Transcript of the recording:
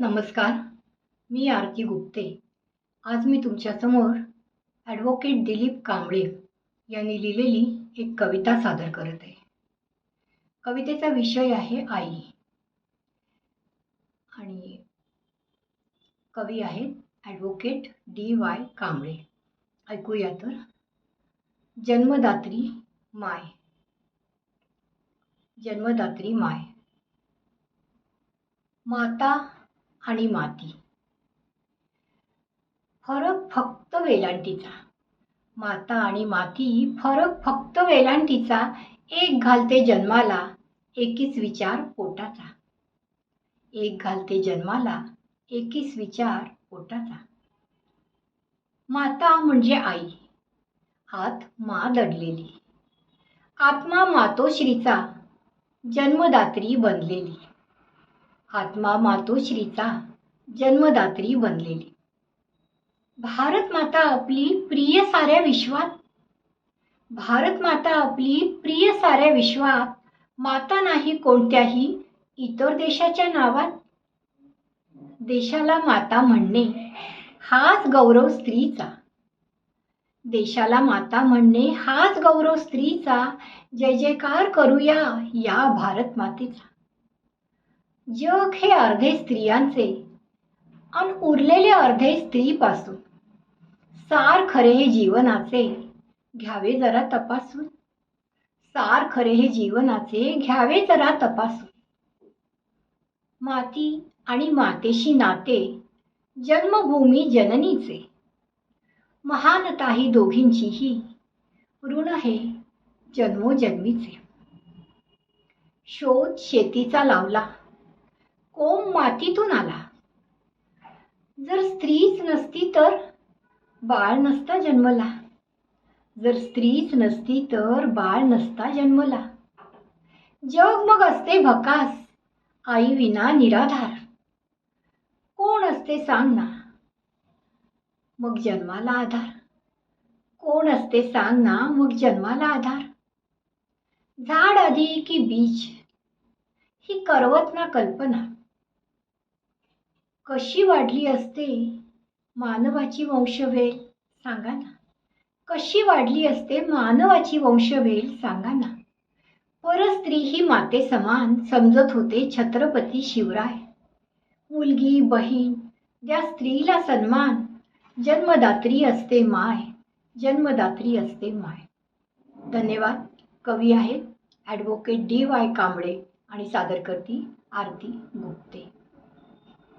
नमस्कार मी आरती गुप्ते. आज मी तुमच्यासमोर ॲडव्होकेट दिलीप कांबळे यांनी लिहिलेली एक कविता सादर करत आहे. कवितेचा विषय आहे आई. आणि कवी आहेत ॲडव्होकेट डी वाय कांबळे. ऐकूया तर. जन्मदात्री माय. जन्मदात्री माय. माता आणि माती. फरक फक्त वेलांटीचा. माता आणि माती फरक फक्त वेलांटीचा. एक घालते जन्माला एकीच विचार पोटाचा. एक घालते जन्माला एकीच विचार पोटाचा. माता म्हणजे आई. हात मा दडलेली. आत्मा मातोश्रीचा. जन्मदात्री बनलेली. आत्मा मातोश्रीचा जन्मदात्री बनलेली. भारत माता आपली प्रिय साऱ्या विश्वात भारत माता आपली प्रिय साऱ्या विश्वात माता नाही कोणत्याही इतर देशाच्या नावात. देशाला माता म्हणणे हाच गौरव स्त्रीचा. देशाला माता म्हणणे हाच गौरव स्त्रीचा. जय जयकार करूया या भारत मातेचा. जग हे अर्धे स्त्रियांचे आणि उरलेले अर्धे स्त्रीपासून. सार खरे हे जीवनाचे घ्यावे जरा तपासून. सार खरे हे जीवनाचे घ्यावे जरा तपासून. माती आणि मातेशी नाते जन्मभूमी जननीचे. महानता ही दोघींचीही ऋण हे जन्मोजन्मीचे. शोध शेतीचा लावला. ओम मातीतून आला. जर स्त्रीच नसती तर बाळ नसता जन्मला. जर स्त्रीच नसती तर बाळ नसता जन्मला. जग मग असते भकास आई विना निराधार. कोण असते सांग ना मग जन्माला आधार. कोण असते सांग ना मग जन्माला आधार. झाड आधी की बीज? ही करवत ना कल्पना. कशी वाढली असते? मानवाची वंशवेल सांगा ना. कशी वाढली असते? मानवाची वंशवेल सांगा ना. परस्त्री ही माते समान समजत होते छत्रपती शिवराय. मुलगी बहीण ज्या स्त्रीला सन्मान. जन्मदात्री असते माय जन्मदात्री असते माय. धन्यवाद. कवी आहेत ॲडव्होकेट डी वाय कांबळे आणि सादरकर्ती आरती गुप्ते.